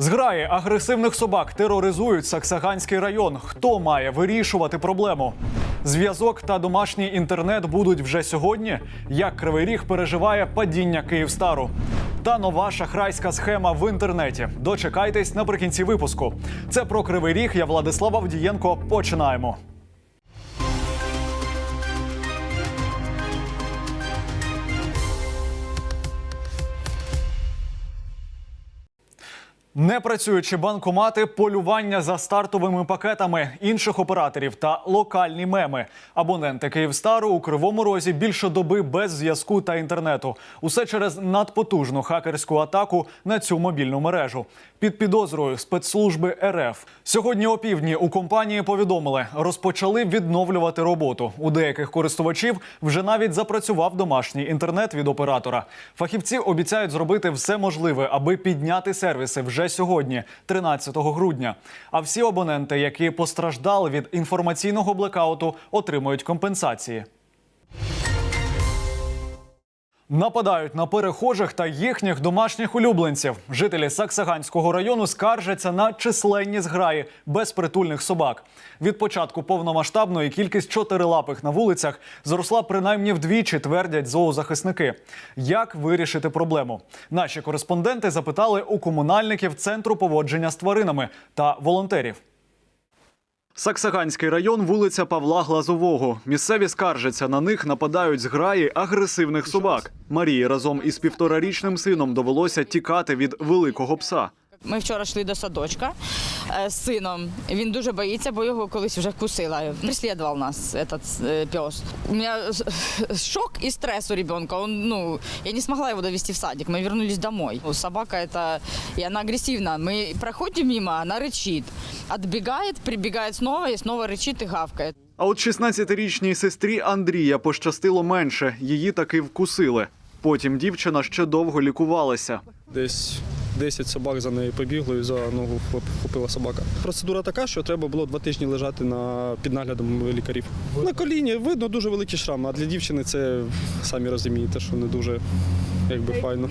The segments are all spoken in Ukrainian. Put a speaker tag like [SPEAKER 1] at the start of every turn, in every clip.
[SPEAKER 1] Зграї агресивних собак тероризують Саксаганський район. Хто має вирішувати проблему? Зв'язок та домашній інтернет будуть вже сьогодні. Як Кривий Ріг переживає падіння Київстару? Та нова шахрайська схема в інтернеті. Дочекайтесь наприкінці випуску. Це про Кривий Ріг. Я Владислав Авдієнко. Починаємо. Непрацюючі банкомати, полювання за стартовими пакетами інших операторів та локальні меми. Абоненти Київстару у кривому розі більше доби без зв'язку та інтернету. Усе через надпотужну хакерську атаку на цю мобільну мережу. Під підозрою спецслужби РФ сьогодні опівдні у компанії повідомили, розпочали відновлювати роботу. У деяких користувачів вже навіть запрацював домашній інтернет від оператора. Фахівці обіцяють зробити все можливе, аби підняти сервіси вже сьогодні, 13 грудня. А всі абоненти, які постраждали від інформаційного блекауту, отримують компенсації. Нападають на перехожих та їхніх домашніх улюбленців. Жителі Саксаганського району скаржаться на численні зграї безпритульних собак. Від початку повномасштабної кількість чотирилапих на вулицях зросла принаймні вдвічі, твердять зоозахисники. Як вирішити проблему? Наші кореспонденти запитали у комунальників центру поводження з тваринами та волонтерів. Саксаганський район, вулиця Павла Глазового. Місцеві скаржаться, на них нападають зграї агресивних собак. Марії разом із півторарічним сином довелося тікати від великого пса.
[SPEAKER 2] Ми вчора йшли до садочка е, з сином. Він дуже боїться, бо його колись вже вкусила. Преслідував нас этот е, пес. У мене е, шок і стрес у ребенка. Он, ну, я не смогла его довести в садик. Мы вернулись домой. Собака это, и она агрессивна. Мы проходим мимо, она рычит. Отбегает, прибегает снова и снова рычит и гавкает.
[SPEAKER 1] А от 16-річній сестрі Андрія пощастило менше. Її таки вкусили. Потім дівчина ще довго лікувалася.
[SPEAKER 3] Десь 10 собак за нею побігло і за ногу хопила собака. Процедура така, що треба було два тижні лежати на, під наглядом лікарів. На коліні видно дуже великий шрам, а для дівчини це самі розумієте, що не дуже якби файно.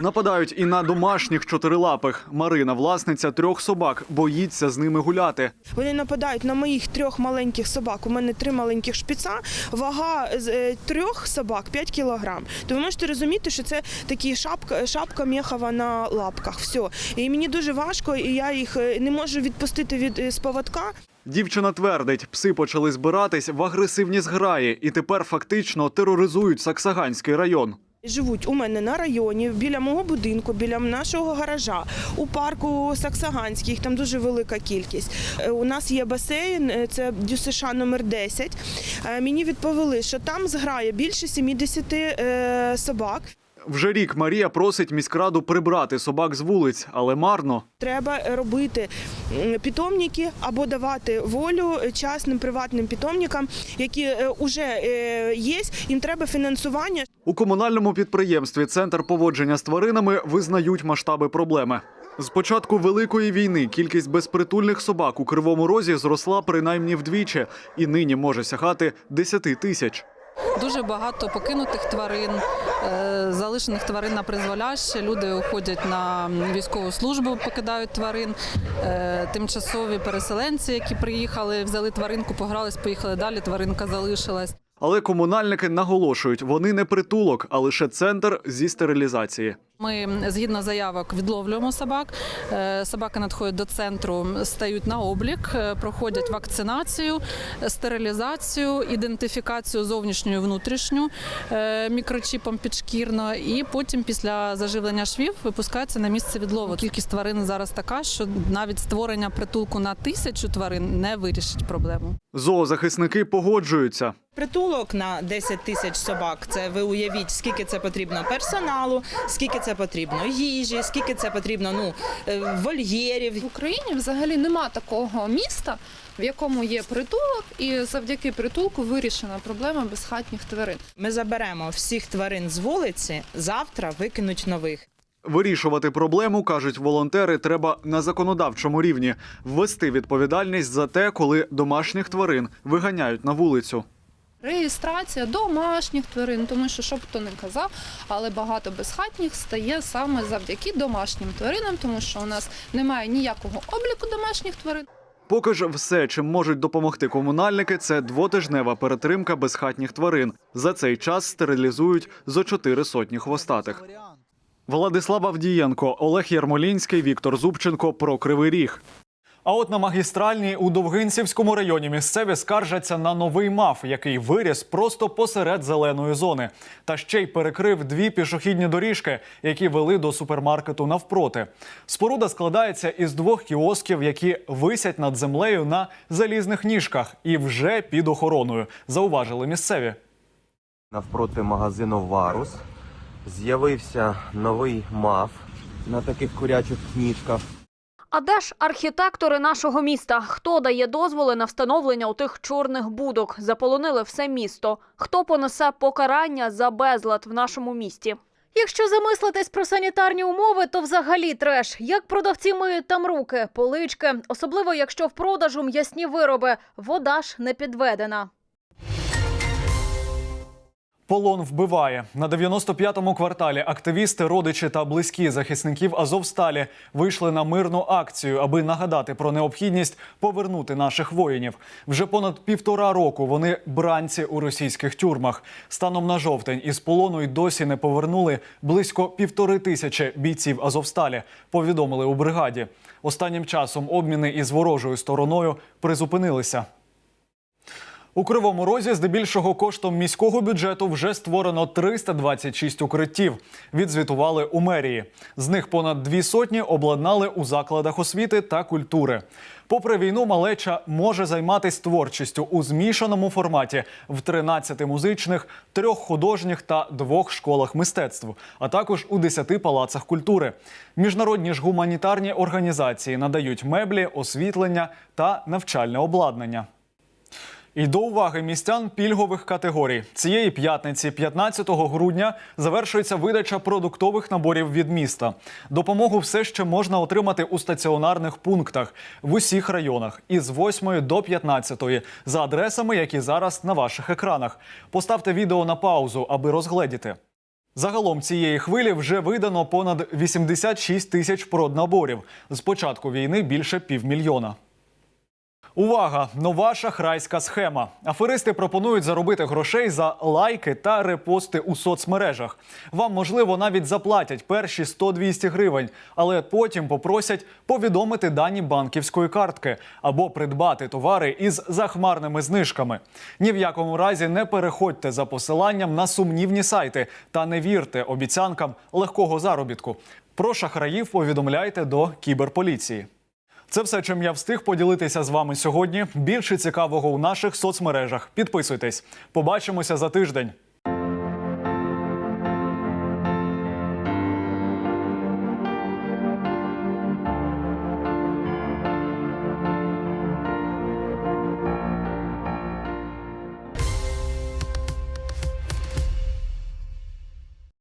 [SPEAKER 1] Нападають і на домашніх чотирилапих. Марина, власниця трьох собак, боїться з ними гуляти.
[SPEAKER 4] Вони нападають на моїх трьох маленьких собак. У мене три маленьких шпіца. Вага з е, трьох собак 5 кілограм. То ви можете розуміти, що це такі шапка, шапка мехова на лапках. Все. І мені дуже важко, і я їх е, не можу відпустити від е, з поводка.
[SPEAKER 1] Дівчина твердить, пси почали збиратись в агресивні зграї і тепер фактично тероризують Саксаганський район.
[SPEAKER 4] Живуть у мене на районі, біля мого будинку, біля нашого гаража, у парку Саксаганський, їх там дуже велика кількість. Е, У нас є басейн, е, це ДЮСШ номер 10. Е, Мені відповіли, що там зграє більше 70 е, собак.
[SPEAKER 1] Вже рік Марія просить міськраду прибрати собак з вулиць, але марно.
[SPEAKER 4] Треба робити питомники або давати волю частним приватним питомникам, які вже є. Їм треба фінансування.
[SPEAKER 1] У комунальному підприємстві Центр поводження з тваринами визнають масштаби проблеми. З початку великої війни кількість безпритульних собак у кривому розі зросла принаймні вдвічі і нині може сягати 10 тисяч.
[SPEAKER 5] Дуже багато покинутих тварин, е, залишених тварин на призволяще. Люди уходять на військову службу, покидають тварин. Е, Тимчасові переселенці, які приїхали, взяли тваринку, погрались, поїхали далі. Тваринка залишилась.
[SPEAKER 1] Але комунальники наголошують, вони не притулок, а лише центр зі стерилізації.
[SPEAKER 5] Ми згідно заявок відловлюємо собак. Е, Собаки надходять до центру, стають на облік, е, проходять вакцинацію, стерилізацію, ідентифікацію зовнішню і внутрішню е, мікрочіпом підшкірно, і потім після заживлення швів випускаються на місце відлову. Кількість тварин зараз така, що навіть створення притулку на тисячу тварин не вирішить проблему.
[SPEAKER 1] Зоозахисники погоджуються.
[SPEAKER 6] Притулок на 10 тисяч собак. Це ви уявіть, скільки це потрібно персоналу, скільки це потрібно їжі, скільки це потрібно ну е, вольєрів.
[SPEAKER 7] В Україні взагалі нема такого міста, в якому є притулок, і завдяки притулку вирішена проблема безхатніх тварин.
[SPEAKER 6] Ми заберемо всіх тварин з вулиці. Завтра викинуть нових.
[SPEAKER 1] Вирішувати проблему, кажуть волонтери, треба на законодавчому рівні ввести відповідальність за те, коли домашніх тварин виганяють на вулицю.
[SPEAKER 7] Реєстрація домашніх тварин, тому що, що б хто не казав, але багато безхатніх стає саме завдяки домашнім тваринам, тому що у нас немає ніякого обліку домашніх тварин.
[SPEAKER 1] Поки ж все, чим можуть допомогти комунальники, це двотижнева перетримка безхатніх тварин. За цей час стерилізують зо чотири сотні хвостатих. Владислав Авдієнко, Олег Ярмолінський, Віктор Зубченко про Кривий Ріг. А от на магістральній у Довгинцівському районі місцеві скаржаться на новий маф, який виріс просто посеред зеленої зони, та ще й перекрив дві пішохідні доріжки, які вели до супермаркету навпроти. Споруда складається із двох кіосків, які висять над землею на залізних ніжках і вже під охороною. Зауважили місцеві.
[SPEAKER 8] Навпроти магазину Варус з'явився новий маф на таких курячих ніжках.
[SPEAKER 9] А де ж архітектори нашого міста? Хто дає дозволи на встановлення у тих чорних будок? Заполонили все місто. Хто понесе покарання за безлад в нашому місті? Якщо замислитись про санітарні умови, то взагалі треш. Як продавці миють там руки, полички, особливо якщо в продажу м'ясні вироби, вода ж не підведена.
[SPEAKER 1] Полон вбиває на 95-му кварталі. Активісти, родичі та близькі захисників Азовсталі вийшли на мирну акцію, аби нагадати про необхідність повернути наших воїнів. Вже понад півтора року вони бранці у російських тюрмах. Станом на жовтень із полону й досі не повернули близько півтори тисячі бійців Азовсталі. Повідомили у бригаді. Останнім часом обміни із ворожою стороною призупинилися. У Кривому Розі здебільшого коштом міського бюджету вже створено 326 укриттів. Відзвітували у мерії. З них понад дві сотні обладнали у закладах освіти та культури. Попри війну, малеча може займатися творчістю у змішаному форматі в 13 музичних, трьох художніх та двох школах мистецтв, а також у 10 палацах культури. Міжнародні ж гуманітарні організації надають меблі, освітлення та навчальне обладнання. І до уваги містян пільгових категорій. Цієї п'ятниці, 15 грудня, завершується видача продуктових наборів від міста. Допомогу все ще можна отримати у стаціонарних пунктах в усіх районах із 8 до 15 за адресами, які зараз на ваших екранах. Поставте відео на паузу, аби розгледіти. Загалом цієї хвилі вже видано понад 86 тисяч проднаборів. З початку війни більше півмільйона. Увага! Нова шахрайська схема. Аферисти пропонують заробити грошей за лайки та репости у соцмережах. Вам, можливо, навіть заплатять перші 100-200 гривень, але потім попросять повідомити дані банківської картки або придбати товари із захмарними знижками. Ні в якому разі не переходьте за посиланням на сумнівні сайти та не вірте обіцянкам легкого заробітку. Про шахраїв повідомляйте до кіберполіції. Це все, чим я встиг поділитися з вами сьогодні. Більше цікавого у наших соцмережах. Підписуйтесь. Побачимося за тиждень.